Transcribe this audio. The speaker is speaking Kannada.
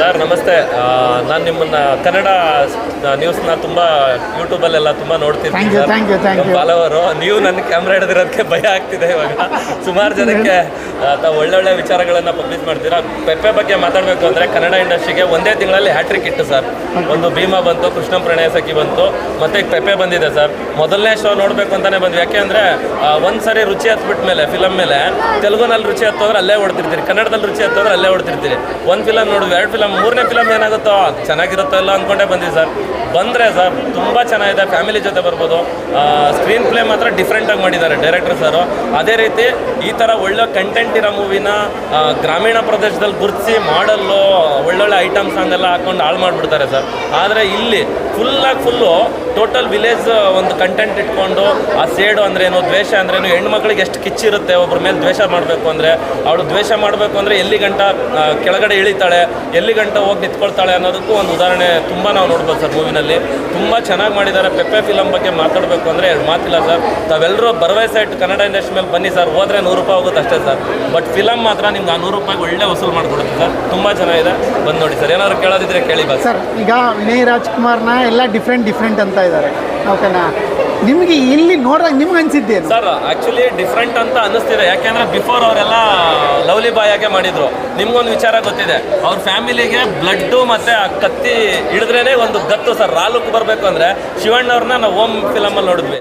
ಸರ್ ನಮಸ್ತೆ. ನಾನು ನಿಮ್ಮನ್ನ ಕನ್ನಡ ನ್ಯೂಸ್ನ ತುಂಬ ಯೂಟ್ಯೂಬಲ್ಲೆಲ್ಲ ತುಂಬ you. ಫಾಲೋವರು ನೀವು ನನ್ನ ಕ್ಯಾಮ್ರಾ ಹಿಡಿದಿರೋದಕ್ಕೆ ಭಯ ಆಗ್ತಿದೆ ಇವಾಗ. ಸುಮಾರು ಜನಕ್ಕೆ ತಾವು ಒಳ್ಳೊಳ್ಳೆ ವಿಚಾರಗಳನ್ನು ಪಬ್ಲಿಷ್ ಮಾಡ್ತೀರಾ? ಪೆಪ್ಪೆ ಬಗ್ಗೆ ಮಾತಾಡಬೇಕು ಅಂದರೆ ಕನ್ನಡ ಇಂಡಸ್ಟ್ರಿಗೆ ಒಂದೇ ತಿಂಗಳಲ್ಲಿ ಹ್ಯಾಟ್ರಿಕ್ ಇಟ್ಟು ಸರ್. ಒಂದು ಭೀಮಾ ಬಂತು ಕೃಷ್ಣ ಪ್ರಣಯ ಸಖಿ ಬಂತು ಮತ್ತೆ ಈಗ ಪೆಪ್ಪೆ ಬಂದಿದೆ ಸರ್. ಮೊದಲನೇ ಶೋ ನೋಡಬೇಕು ಅಂತಾನೆ ಬಂದ್ವಿ. ಯಾಕೆ ಅಂದರೆ ಒಂದು ಸರಿ ರುಚಿ ಹತ್ಬಿಟ್ಟ ಮೇಲೆ ಫಿಲಮ್ ಮೇಲೆ ತೆಲುಗುನಲ್ಲಿ ರುಚಿ ಹತ್ತೋದ್ರೆ ಅಲ್ಲೇ ಹೊಡ್ತಿರ್ತೀರಿ ಕನ್ನಡದಲ್ಲಿ ರುಚಿ ಹತ್ತೋದ್ರೆ ಅಲ್ಲೇ ಹೊಡ್ತಿರ್ತೀರಿ ಒಂದು ಫಿಲಮ್ ನೋಡಿದ್ವಿ ಎರಡು ಫಿಲಮ್ ಮೂರನೇ ಫಿಲಮ್ ಏನಾಗುತ್ತೋ ಚೆನ್ನಾಗಿರುತ್ತೋ ಇಲ್ಲ ಅಂದ್ಕೊಂಡೇ ಬಂದಿವಿ ಸರ್. ಬಂದರೆ ಸರ್, ತುಂಬ ಚೆನ್ನಾಗಿದೆ ಫ್ಯಾಮಿಲಿ ಜೊತೆ ಬರ್ಬೋದು. ಸ್ಕ್ರೀನ್ ಪ್ಲೇ ಮಾತ್ರ ಡಿಫ್ರೆಂಟಾಗಿ ಮಾಡಿದ್ದಾರೆ ಡೈರೆಕ್ಟರ್ ಸರು ಅದೇ ರೀತಿ ಈ ಥರ ಒಳ್ಳೆ ಕಂಟೆಂಟ್ ಇರೋ ಮೂವಿನ ಗ್ರಾಮೀಣ ಪ್ರದೇಶದಲ್ಲಿ ಗುರುತಿಸಿ ಮಾಡಲ್ಲು ಒಳ್ಳೊಳ್ಳೆ ಐಟಮ್ಸ್ ಸಾಂಗ್ ಎಲ್ಲ ಹಾಕೊಂಡು ಹಾಳು ಮಾಡಿಬಿಡ್ತಾರೆ ಸರ್. ಆದರೆ ಇಲ್ಲಿ ಫುಲ್ಲಾಗಿ ಫುಲ್ಲು ಟೋಟಲ್ ವಿಲೇಜ್ ಒಂದು ಕಂಟೆಂಟ್ ಇಟ್ಕೊಂಡು, ಆ ಸೇಡು ಅಂದ್ರೇನು, ದ್ವೇಷ ಅಂದ್ರೇನು, ಹೆಣ್ಮಕ್ಳಿಗೆ ಎಷ್ಟು ಕಿಚ್ಚಿರುತ್ತೆ ಒಬ್ಬರ ಮೇಲೆ ದ್ವೇಷ ಮಾಡಬೇಕು ಅಂದರೆ, ಅವಳು ದ್ವೇಷ ಮಾಡಬೇಕು ಅಂದರೆ ಎಲ್ಲಿ ಗಂಟ ಕೆಳಗಡೆ ಇಳಿತಾಳೆ, ಎಲ್ಲಿ ಗಂಟ ಹೋಗಿ ನಿಂತ್ಕೊಳ್ತಾಳೆ ಅನ್ನೋದಕ್ಕೂ ಒಂದು ಉದಾಹರಣೆ ತುಂಬ ನಾವು ನೋಡ್ಬೋದು ಸರ್ ಮೂವಿನಲ್ಲಿ. ತುಂಬ ಚೆನ್ನಾಗಿ ಮಾಡಿದ್ದಾರೆ. ಪೆಪ್ಪೆ ಫಿಲಮ್ ಬಗ್ಗೆ ಮಾತಾಡಬೇಕು ಅಂದರೆ ಎರಡು ಮಾತಿಲ್ಲ ಸರ್. ತಾವೆಲ್ಲರೂ ಭರವಸೆ ಇಟ್ಟು ಕನ್ನಡ ಇಂಡಸ್ಟ್ರಿ ಮೇಲೆ ಬನ್ನಿ ಸರ್. ಹೋದರೆ ನೂರು ರೂಪಾಯಿ ಹೋಗುತ್ತೆ ಅಷ್ಟೇ ಸರ್. ಬಟ್ ಫಿಲಮ್ ಮಾತ್ರ ನಿಮ್ಗೆ ಆ ನೂರು ರೂಪಾಯಿಗೆ ಒಳ್ಳೆ ವಸೂಲು ಮಾಡಿಕೊಡುತ್ತೆ ಸರ್. ತುಂಬ ಚೆನ್ನಾಗಿದೆ. ಬಂದು ನೋಡಿ ಸರ್. ಏನಾದ್ರು ಕೇಳೋದಿದ್ರೆ ಕೇಳಿ ಸರ್, ಈಗ ವಿನಯ್ ರಾಜ್ಕುಮಾರ್ನ ಎಲ್ಲ ಡಿಫ್ರೆಂಟ್ ಡಿಫ್ರೆಂಟ್ ಅಂತ ಇದ್ದಾರೆ. ಓಕೆನಾ ನಿಮಗೆ ಇಲ್ಲಿ ನೋಡಿದಾಗ ನಿಮ್ಗೆ ಅನ್ಸಿದ್ದೇನು? ಸರ್ ಆಕ್ಚುಲಿ ಡಿಫ್ರೆಂಟ್ ಅಂತ ಅನ್ನಿಸ್ತಿದೆ. ಯಾಕೆಂದ್ರೆ ಬಿಫೋರ್ ಅವರೆಲ್ಲ ಲವ್ಲಿ ಬಾಯ್ ಆಗೇ ಮಾಡಿದ್ರು. ನಿಮ್ಗೊಂದು ವಿಚಾರ ಗೊತ್ತಿದೆ. ಅವ್ರ ಫ್ಯಾಮಿಲಿಗೆ ಬ್ಲಡ್ಡು ಮತ್ತೆ ಆ ಕತ್ತಿ ಹಿಡಿದ್ರೇನೆ ಒಂದು ಗತ್ತು ಸರ್ ರಾಲುಕ್ ಬರಬೇಕು ಅಂದ್ರೆ ಶಿವಣ್ಣವ್ರನ್ನ ನಾವು ಓಮ್ ಫಿಲಮಲ್ಲಿ ನೋಡಿದ್ವಿ.